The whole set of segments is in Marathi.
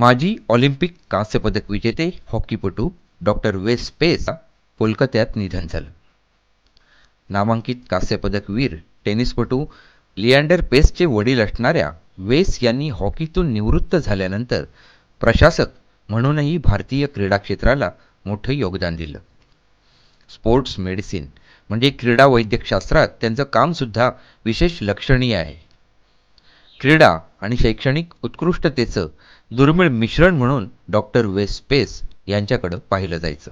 माजी ऑलिम्पिक कांस्यपदक विजेते हॉकीपटू डॉक्टर वेस पेस कोलकात्यात निधन झालं. नामांकित कांस्यपदकवीर टेनिसपटू लिअँडर पेसचे वडील असणाऱ्या वेस यांनी हॉकीतून निवृत्त झाल्यानंतर प्रशासक म्हणूनही भारतीय क्रीडा क्षेत्राला मोठं योगदान दिलं. स्पोर्ट्स मेडिसिन म्हणजे क्रीडा वैद्यकशास्त्रात त्यांचं कामसुद्धा विशेष लक्षणीय आहे. क्रीडा आणि शैक्षणिक उत्कृष्टतेचं दुर्मिळ मिश्रण म्हणून डॉक्टर वेस पेस यांच्याकडं पाहिलं जायचं.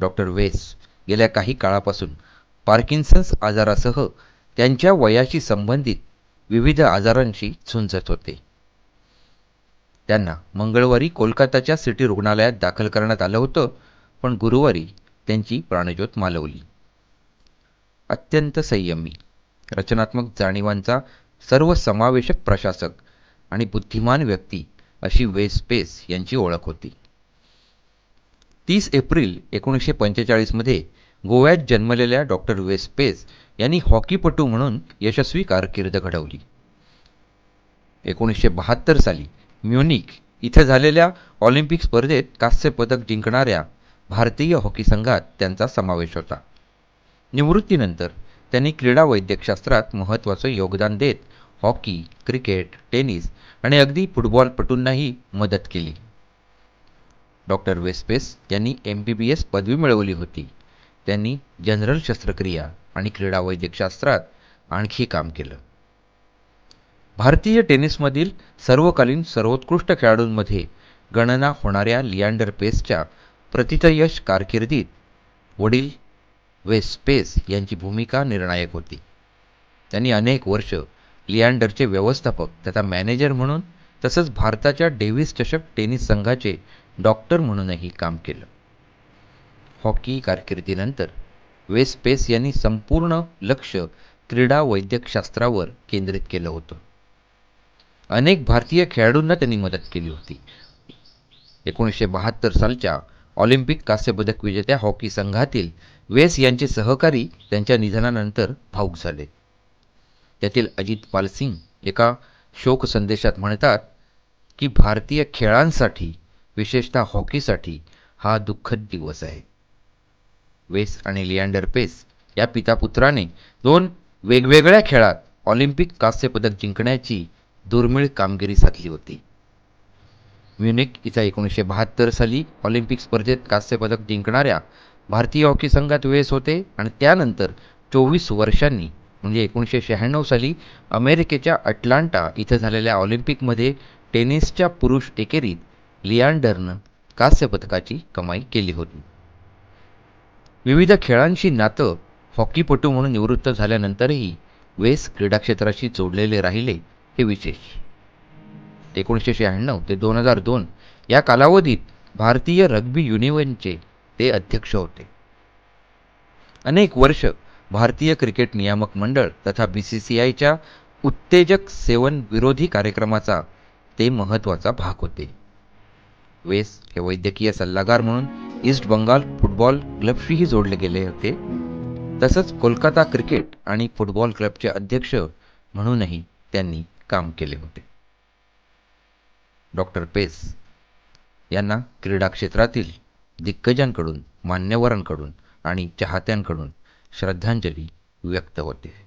डॉक्टर वेस गेल्या काही काळापासून पार्किन्सन्स आजारासह त्यांच्या वयाशी संबंधित विविध आजारांशी झुंजत होते. त्यांना मंगळवारी कोलकाताच्या सिटी रुग्णालयात दाखल करण्यात आलं होतं पण गुरुवारी त्यांची प्राणज्योत मालवली. अत्यंत संयमी रचनात्मक जाणीवांचा सर्वसमावेशक प्रशासक आणि बुद्धिमान व्यक्ती अशी वेस पेस यांची ओळख होती. तीस एप्रिल एकोणीसशे पंचेचाळीसमध्ये गोव्यात जन्मलेल्या डॉक्टर वेस पेस यांनी हॉकीपटू म्हणून यशस्वी कारकीर्द घडवली. एकोणीसशे बहात्तर साली म्युनिक इथं झालेल्या ऑलिम्पिक स्पर्धेत कांस्य पदक जिंकणाऱ्या भारतीय हॉकी संघात त्यांचा समावेश होता. निवृत्तीनंतर त्यांनी क्रीडा वैद्यकशास्त्रात महत्त्वाचं योगदान देत हॉकी क्रिकेट टेनिस आणि अगदी फुटबॉलपटूंनाही मदत केली. डॉक्टर वेस्पेस यांनी एम बी बी एस पदवी मिळवली होती. त्यांनी जनरल शस्त्रक्रिया आणि क्रीडा वैद्यकशास्त्रात आणखी काम केलं. भारतीय टेनिसमधील सर्वकालीन सर्वोत्कृष्ट खेळाडूंमध्ये गणना होणाऱ्या लियांडर पेसच्या प्रतितयश कारकिर्दीत वडील वे स्पेस यांची भूमिका निर्णायक होती. त्यांनी अनेक वर्ष लिअँडरचे व्यवस्थापक तथा मॅनेजर म्हणून तसंच भारताच्या डेव्हिस चषक टेनिस संघाचे डॉक्टर म्हणूनही काम केलं. हॉकी कारकिर्दीनंतर वेस्पेस यांनी संपूर्ण लक्ष क्रीडा वैद्यकशास्त्रावर केंद्रित केलं होतं. अनेक भारतीय खेळाडूंना त्यांनी मदत केली होती. एकोणीसशे बहात्तर सालच्या ऑलिम्पिक कांस्यपदक विजेत्या हॉकी संघातील वेस यांचे सहकारी त्यांच्या निधनानंतर भाऊक झाले. त्यातील अजित पालसिंग एका शोक संदेशात म्हणतात की भारतीय खेळांसाठी विशेषतः हॉकीसाठी हा दुःखद दिवस आहे. वेस आणि लियांडर पेस या पितापुत्राने दोन वेगवेगळ्या खेळात ऑलिम्पिक कांस्यपदक जिंकण्याची दुर्मिळ कामगिरी साधली होती. म्युनिक इथं एकोणीसशे बहात्तर साली ऑलिम्पिक स्पर्धेत कांस्यपदक जिंकणाऱ्या भारतीय हॉकी संघात वेस होते आणि त्यानंतर चोवीस वर्षांनी म्हणजे एकोणीसशे शहाण्णव साली अमेरिकेच्या अटलांटा इथं झालेल्या ऑलिम्पिकमध्ये टेनिसच्या पुरुष एकेरीत लियांडरनं कांस्यपदकाची कमाई केली होती. विविध खेळांशी नातं हॉकीपटू म्हणून निवृत्त झाल्यानंतरही वेस क्रीडा क्षेत्राशी जोडलेले राहिले हे विशेष. एकोणीसशे शहाण्णव ते दोन हजार दोन या कालावधीत भारतीय रग्बी युनियनचे ते अध्यक्ष होते. अनेक वर्ष भारतीय क्रिकेट नियामक मंडळ तथा बी सी सी आयच्या उत्तेजक सेवन विरोधी कार्यक्रमाचा ते महत्त्वाचा भाग होते. वेस हे वैद्यकीय सल्लागार म्हणून ईस्ट बंगाल फुटबॉल क्लबशीही जोडले गेले होते. तसंच कोलकाता क्रिकेट आणि फुटबॉल क्लबचे अध्यक्ष म्हणूनही त्यांनी काम केले होते. डॉक्टर पेस यांना क्रीडा क्षेत्रातील दिग्गजांकडून मान्यवरांकडून आणि चाहत्यांकडून श्रद्धांजली व्यक्त होते.